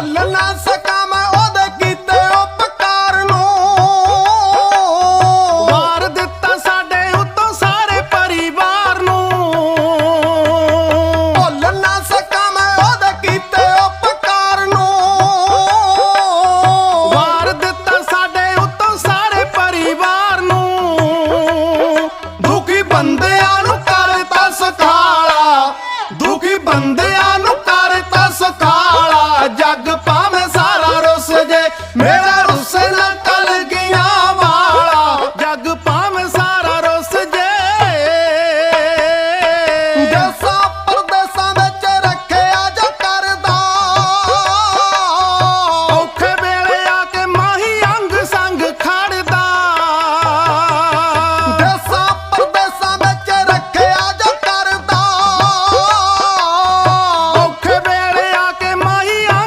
ਭੁੱਲ ਨਾ ਸਕਾਂ ਮੈਂ Mera